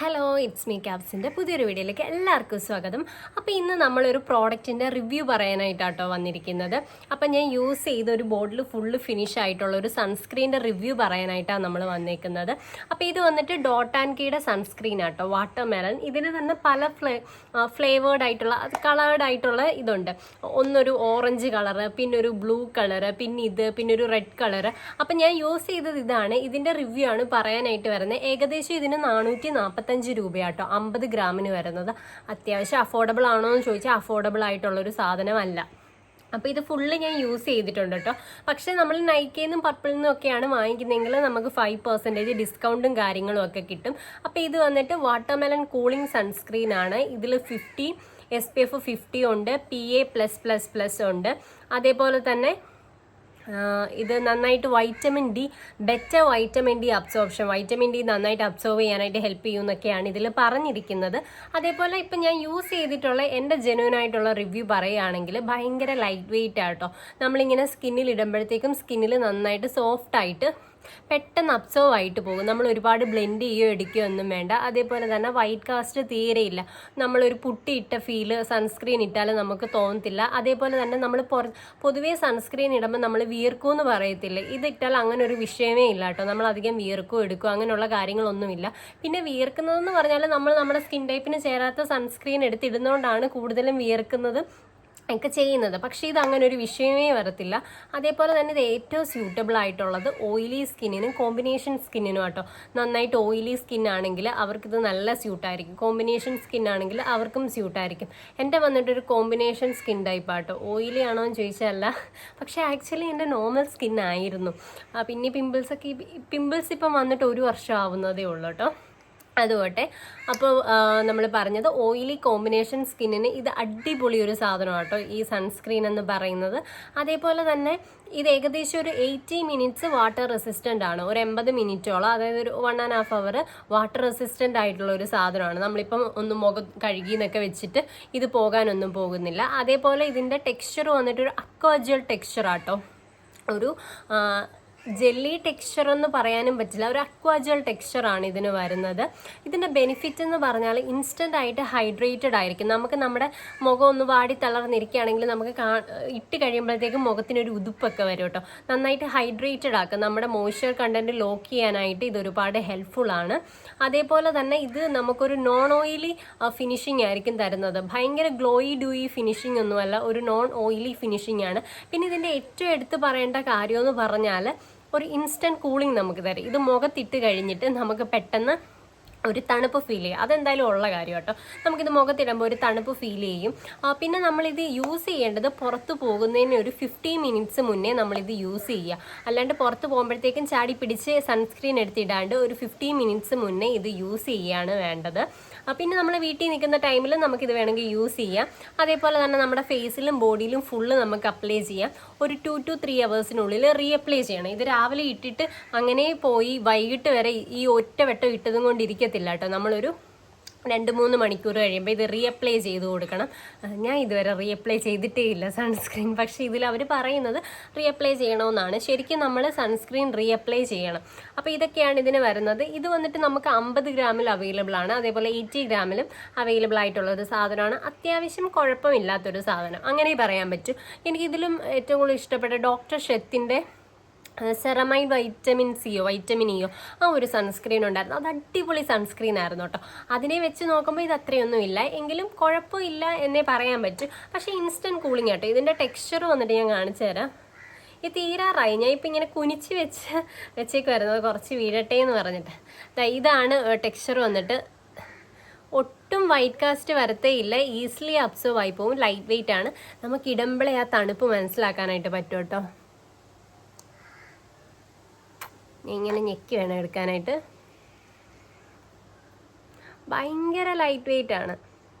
Hello it's me ക്യാബ്സിന്റെ പുതിയൊരു വീഡിയോയിലേക്ക് എല്ലാവർക്കും സ്വാഗതം. അപ്പോൾ ഇന്ന് നമ്മളൊരു പ്രോഡക്റ്റിന്റെ റിവ്യൂ പറയാനായിട്ടാട്ടോ വന്നിരിക്കുന്നത്. അപ്പം ഞാൻ യൂസ് ചെയ്ത ഒരു ബോട്ടിൽ ഫുള്ള് ഫിനിഷ് ആയിട്ടുള്ള ഒരു സൺസ്ക്രീന്റെ റിവ്യൂ പറയാനായിട്ടാണ് നമ്മൾ വന്നേക്കുന്നത്. അപ്പോൾ ഇത് വന്നിട്ട് ഡോട്ട് ആൻഡ് കീയുടെ സൺസ്ക്രീൻ ആട്ടോ വാട്ടർ മെലൺ ഇതിന് തന്നെ പല ഫ്ലേ ഫ്ലേവേർഡ് ആയിട്ടുള്ള കളേർഡ് ആയിട്ടുള്ള ഇതുണ്ട്. ഒന്നൊരു ഓറഞ്ച് കളറ് പിന്നെ ഒരു ബ്ലൂ കളറ് പിന്നെ ഇത് പിന്നെ ഒരു റെഡ് കളറ് അപ്പം ഞാൻ യൂസ് ചെയ്തത് ഇതാണ്. ഇതിന്റെ റിവ്യൂ ആണ് പറയാനായിട്ട് വരുന്നത്. ഏകദേശം ഇതിന് നാനൂറ്റി നാൽപ്പത്തഞ്ച് രൂപയാട്ടോ. അമ്പത് ഗ്രാമിന് വരുന്നത്. അത്യാവശ്യം അഫോർഡബിൾ ആണോ എന്ന് ചോദിച്ചാൽ അഫോർഡബിൾ ആയിട്ടുള്ളൊരു സാധനമല്ല. അപ്പോൾ ഇത് ഫുള്ള് ഞാൻ യൂസ് ചെയ്തിട്ടുണ്ട് കേട്ടോ പക്ഷേ നമ്മൾ നൈക്കയിൽ നിന്നും പർപ്പിളിൽ നിന്നും ഒക്കെയാണ് വാങ്ങിക്കുന്നതെങ്കിൽ നമുക്ക് ഫൈവ് പെർസെന്റേജ് ഡിസ്കൗണ്ടും കാര്യങ്ങളും ഒക്കെ കിട്ടും. അപ്പോൾ ഇത് വന്നിട്ട് വാട്ടർമെലൺ കൂളിംഗ് സൺസ്ക്രീൻ ആണ്. ഇതിൽ fifty S P F fifty ഉണ്ട്. P A plus plus plus ഉണ്ട്. അതേപോലെ തന്നെ ഇത് നന്നായിട്ട് vitamin D better vitamin D absorption vitamin D നന്നായിട്ട് അബ്സോർവ് ചെയ്യാനായിട്ട് ഹെൽപ്പ് ചെയ്യും എന്നൊക്കെയാണ് ഇതിൽ പറഞ്ഞിരിക്കുന്നത്. അതേപോലെ ഇപ്പം ഞാൻ യൂസ് ചെയ്തിട്ടുള്ള എന്റെ ജെനുവൻ ആയിട്ടുള്ള റിവ്യൂ പറയുകയാണെങ്കിൽ ഭയങ്കര ലൈറ്റ് വെയിറ്റ് ആട്ടോ. നമ്മളിങ്ങനെ സ്കിന്നിൽ ഇടുമ്പോഴത്തേക്കും സ്കിന്നിൽ നന്നായിട്ട് സോഫ്റ്റ് ആയിട്ട് പെട്ടെന്ന് അബ്സോർവ് ആയിട്ട് പോകും. നമ്മൾ ഒരുപാട് ബ്ലെൻഡ് ചെയ്യുകയോ എടുക്കുകയോ ഒന്നും വേണ്ട. അതേപോലെ തന്നെ വൈറ്റ് കാസ്റ്റ് തീരെയില്ല നമ്മളൊരു പുട്ടി ഇട്ട ഫീൽ സൺസ്ക്രീൻ ഇട്ടാൽ നമുക്ക് തോന്നത്തില്ല. അതേപോലെ തന്നെ നമ്മൾ പുറ പൊതുവേ സൺസ്ക്രീൻ ഇടുമ്പോൾ നമ്മൾ വീർക്കും എന്ന് പറയത്തില്ല. ഇതിട്ടാൽ അങ്ങനെ ഒരു വിഷയമേ ഇല്ല കേട്ടോ. നമ്മൾ അധികം വീർക്കും എടുക്കും അങ്ങനെയുള്ള കാര്യങ്ങളൊന്നുമില്ല. പിന്നെ വീർക്കുന്നതെന്ന് പറഞ്ഞാൽ നമ്മൾ നമ്മുടെ സ്കിൻ ടൈപ്പിന് ചേരാത്ത സൺസ്ക്രീൻ എടുത്തിടുന്നതുകൊണ്ടാണ് കൂടുതലും വീർക്കുന്നത് ഒക്കെ ചെയ്യുന്നത്. പക്ഷെ ഇത് അങ്ങനെ ഒരു വിഷയമേ വരത്തില്ല. അതേപോലെ തന്നെ ഇത് ഏറ്റവും സ്യൂട്ടബിൾ ആയിട്ടുള്ളത് ഓയിലി സ്കിന്നിനും കോമ്പിനേഷൻ സ്കിന്നിനും ആട്ടോ. നന്നായിട്ട് ഓയിലി സ്കിൻ ആണെങ്കിൽ അവർക്കിത് നല്ല സ്യൂട്ടായിരിക്കും കോമ്പിനേഷൻ സ്കിൻ ആണെങ്കിൽ അവർക്കും സ്യൂട്ടായിരിക്കും എന്റെ വന്നിട്ടൊരു കോമ്പിനേഷൻ സ്കിൻ ടൈപ്പ് ആട്ടോ. ഓയിലി ആണോ എന്ന് ചോദിച്ചല്ല പക്ഷേ ആക്ച്വലി എന്റെ നോർമൽ സ്കിൻ ആയിരുന്നു. പിന്നെ പിമ്പിൾസൊക്കെ പിമ്പിൾസ് ഇപ്പം വന്നിട്ട് ഒരു വർഷം ആവുന്നതേ ഉള്ളൂ കേട്ടോ. അതുകൊട്ടെ അപ്പോൾ നമ്മൾ പറഞ്ഞത് ഓയിലി കോമ്പിനേഷൻ സ്കിന്നിന് ഇത് അടിപൊളി ഒരു സാധനമാണ് കേട്ടോ ഈ സൺസ്ക്രീൻ എന്ന് പറയുന്നത്. അതേപോലെ തന്നെ ഇത് ഏകദേശം ഒരു എയ്റ്റി മിനിറ്റ്സ് വാട്ടർ റെസിസ്റ്റന്റ് ആണ്. ഒരു എൺപത് മിനിറ്റോളം അതായത് ഒരു one and half hour water resistant ആയിട്ടുള്ള ഒരു സാധനമാണ്. നമ്മളിപ്പം ഒന്ന് മുഖം കഴുകി എന്നൊക്കെ വെച്ചിട്ട് ഇത് പോകാനൊന്നും പോകുന്നില്ല. അതേപോലെ ഇതിന്റെ ടെക്സ്ചർ വന്നിട്ട് ഒരു ടെക്സ്ചർ ആട്ടോ ഒരു ജെല്ലി ടെക്സ്ചർ എന്ന് പറയാനും പറ്റില്ല. ഒരു അക്വാജൽ ടെക്സ്ചറാണ് ഇതിന് വരുന്നത്. ഇതിന്റെ ബെനിഫിറ്റ് എന്ന് പറഞ്ഞാൽ ഇൻസ്റ്റന്റ് ആയിട്ട് ഹൈഡ്രേറ്റഡ് ആയിരിക്കും. നമുക്ക് നമ്മുടെ മുഖം ഒന്ന് വാടി തളർന്നിരിക്കുകയാണെങ്കിൽ നമുക്ക് കാ ഇട്ട് കഴിയുമ്പോഴത്തേക്കും മുഖത്തിനൊരു ഉതുപ്പൊക്കെ വരും കേട്ടോ. നന്നായിട്ട് ഹൈഡ്രേറ്റഡ് ആക്കും. നമ്മുടെ മോയ്സ്ചർ കണ്ടന്റ് ലോക്ക് ചെയ്യാനായിട്ട് ഇത് ഒരുപാട് ഹെൽപ്ഫുൾ ആണ്. അതേപോലെ തന്നെ ഇത് നമുക്കൊരു നോൺ ഓയിലി ഫിനിഷിംഗ് ആയിരിക്കും തരുന്നത്. ഭയങ്കര ഗ്ലോയി ഡൂയി ഫിനിഷിംഗ് ഒന്നുമല്ല ഒരു നോൺ ഓയിലി ഫിനിഷിംഗ് ആണ്. പിന്നെ ഇതിന്റെ ഏറ്റവും എടുത്ത് പറയേണ്ട കാര്യമെന്ന് പറഞ്ഞാൽ ഒരു ഇൻസ്റ്റന്റ് കൂളിംഗ് നമുക്ക് തരും. ഇത് മുഖത്തിട്ട് കഴിഞ്ഞിട്ട് നമുക്ക് പെട്ടെന്ന് ഒരു തണുപ്പ് ഫീൽ ചെയ്യും. അതെന്തായാലും ഉള്ള കാര്യം കേട്ടോ. നമുക്കിത് മുഖത്തിടുമ്പോൾ ഒരു തണുപ്പ് ഫീൽ ചെയ്യും. പിന്നെ നമ്മളിത് യൂസ് ചെയ്യേണ്ടത് പുറത്ത് പോകുന്നതിന് ഒരു ഫിഫ്റ്റി മിനിറ്റ്സ് മുന്നേ നമ്മളിത് യൂസ് ചെയ്യുക. അല്ലാണ്ട് പുറത്ത് പോകുമ്പോഴത്തേക്കും ചാടി പിടിച്ച് സൺസ്ക്രീൻ എടുത്തിടാണ്ട് ഒരു ഫിഫ്റ്റി മിനിറ്റ്സ് മുന്നേ ഇത് യൂസ് ചെയ്യുകയാണ് വേണ്ടത്. പിന്നെ നമ്മൾ വീട്ടിൽ നിൽക്കുന്ന ടൈമിൽ നമുക്കിത് വേണമെങ്കിൽ യൂസ് ചെയ്യാം. അതേപോലെ തന്നെ നമ്മുടെ ഫേസിലും ബോഡിയിലും ഫുള്ള് നമുക്ക് അപ്ലൈ ചെയ്യാം. ഒരു ടു ടു ത്രീ അവേഴ്സിനുള്ളിൽ റീഅപ്ലൈ ചെയ്യണം. ഇത് രാവിലെ ഇട്ടിട്ട് അങ്ങനെ പോയി വൈകിട്ട് വരെ ഈ ഒറ്റ വെട്ടം ഇട്ടതും കൊണ്ടിരിക്കത്തില്ല കേട്ടോ. നമ്മളൊരു രണ്ട് മൂന്ന് മണിക്കൂർ കഴിയുമ്പോൾ ഇത് റീഅപ്ലൈ ചെയ്ത് കൊടുക്കണം. ഞാൻ ഇതുവരെ റീഅപ്ലൈ ചെയ്തിട്ടേ ഇല്ല സൺസ്ക്രീൻ പക്ഷേ ഇതിൽ അവർ പറയുന്നത് റീഅപ്ലൈ ചെയ്യണമെന്നാണ് ശരിക്കും നമ്മൾ സൺസ്ക്രീൻ റീഅപ്ലൈ ചെയ്യണം. അപ്പോൾ ഇതൊക്കെയാണ് ഇതിന് വരുന്നത്. ഇത് വന്നിട്ട് നമുക്ക് അമ്പത് ഗ്രാമിൽ അവൈലബിൾ ആണ്. അതേപോലെ എയ്റ്റി ഗ്രാമിലും അവൈലബിൾ ആയിട്ടുള്ള ഒരു സാധനമാണ്. അത്യാവശ്യം കുഴപ്പമില്ലാത്തൊരു സാധനം. അങ്ങനെ പറയാൻ പറ്റും. എനിക്കിതിലും ഏറ്റവും കൂടുതൽ ഇഷ്ടപ്പെട്ട ഡോക്ടർ ഷെത്തിന്റെ സെറമൈഡ് വൈറ്റമിൻ സിയോ വൈറ്റമിൻ ഇയോ ആ ഒരു സൺസ്ക്രീൻ ഉണ്ടായിരുന്നു. അത് അടിപൊളി സൺസ്ക്രീൻ ആയിരുന്നു കേട്ടോ. അതിനെ വെച്ച് നോക്കുമ്പോൾ ഇത് അത്രയൊന്നും ഇല്ല. എങ്കിലും കുഴപ്പമില്ല എന്നേ പറയാൻ പറ്റും. പക്ഷേ ഇൻസ്റ്റന്റ് കൂളിംഗ് കേട്ടോ. ഇതിന്റെ ടെക്സ്ചർ വന്നിട്ട് ഞാൻ കാണിച്ചു തരാം. ഈ തീരാറായി. ഞാൻ ഇപ്പം ഇങ്ങനെ കുനിച്ച് വെച്ച് വെച്ചേക്ക് വരുന്നത്. കുറച്ച് വീഴട്ടെ എന്ന് പറഞ്ഞിട്ട്. ഇതാണ് ടെക്സ്ചർ വന്നിട്ട്. ഒട്ടും വൈറ്റ് കാസ്റ്റ് വരത്തേ ഇല്ല. ഈസിലി അബ്സോർവ് ആയി പോകും ലൈറ്റ് വെയിറ്റ് ആണ്. നമുക്ക് ഇടമ്പളെ ആ തണുപ്പ് മനസ്സിലാക്കാനായിട്ട് പറ്റും കേട്ടോ. ഇങ്ങനെ ഞെക്കി വേണം എടുക്കാനായിട്ട്. ഭയങ്കര ലൈറ്റ് വെയിറ്റ് ആണ്.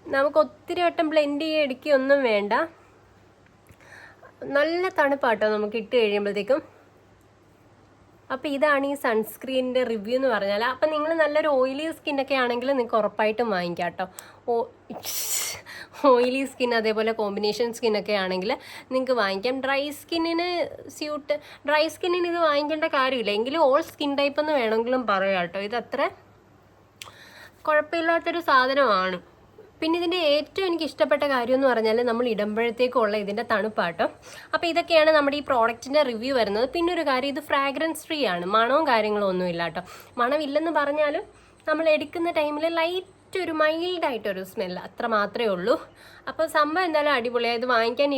നമുക്ക് ഒത്തിരി വട്ടം ബ്ലെൻഡ് ചെയ്യുക എടുക്കുകയൊന്നും വേണ്ട. നല്ല തണുപ്പാട്ടോ നമുക്ക് ഇട്ട് കഴിയുമ്പോഴത്തേക്കും. അപ്പോൾ ഇതാണ് ഈ സൺസ്ക്രീനിന്റെ റിവ്യൂ എന്ന് പറഞ്ഞാൽ അപ്പം നിങ്ങൾ നല്ലൊരു ഓയിലി ഒക്കെ ആണെങ്കിൽ നിങ്ങൾക്ക് ഉറപ്പായിട്ടും വാങ്ങിക്കാം കേട്ടോ. ഓ ഓയിലി സ്കിൻ അതേപോലെ കോമ്പിനേഷൻ സ്കിൻ ഒക്കെ ആണെങ്കിൽ നിങ്ങൾക്ക് വാങ്ങിക്കാം. ഡ്രൈ സ്കിന്നിന് സ്യൂട്ട് ഡ്രൈ സ്കിന്നിന് ഇത് വാങ്ങിക്കേണ്ട കാര്യമില്ല. എങ്കിലും ഓൾ സ്കിൻ ടൈപ്പ് എന്ന് വേണമെങ്കിലും പറയാം കേട്ടോ. ഇത് അത്ര കുഴപ്പമില്ലാത്തൊരു സാധനമാണ്. പിന്നെ ഇതിന്റെ ഏറ്റവും എനിക്ക് ഇഷ്ടപ്പെട്ട കാര്യം എന്ന് പറഞ്ഞാൽ നമ്മൾ ഇടുമ്പോഴത്തേക്കുള്ള ഇതിന്റെ തണുപ്പാട്ടോ. അപ്പോൾ ഇതൊക്കെയാണ് നമ്മുടെ ഈ പ്രോഡക്റ്റിന്റെ റിവ്യൂ വരുന്നത്. പിന്നെ ഒരു കാര്യം ഇത് ഫ്രാഗ്രൻസ് ഫ്രീ ആണ്. മണവും കാര്യങ്ങളും ഒന്നും ഇല്ല കേട്ടോ. മണമില്ലെന്ന് പറഞ്ഞാലും നമ്മൾ എടുക്കുന്ന ടൈമിൽ ലൈറ്റ് ഒരു മൈൽഡായിട്ടൊരു സ്മെല്ല് അത്ര മാത്രമേ ഉള്ളൂ. അപ്പോൾ സംഭവം എന്തായാലും അടിപൊളിയായി ഇത് വാങ്ങിക്കാൻ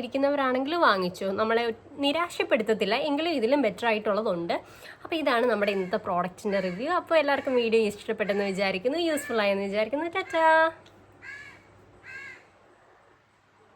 വാങ്ങിച്ചു. നമ്മളെ നിരാശപ്പെടുത്തത്തില്ല. എങ്കിലും ഇതിലും ബെറ്റർ ആയിട്ടുള്ളതുണ്ട്. അപ്പോൾ ഇതാണ് നമ്മുടെ ഇന്നത്തെ പ്രോഡക്റ്റിന്റെ റിവ്യൂ. അപ്പോൾ എല്ലാവർക്കും വീഡിയോ ഇഷ്ടപ്പെട്ടെന്ന് വിചാരിക്കുന്നു. യൂസ്ഫുൾ ആയെന്ന് വിചാരിക്കുന്നു. ടാറ്റാ!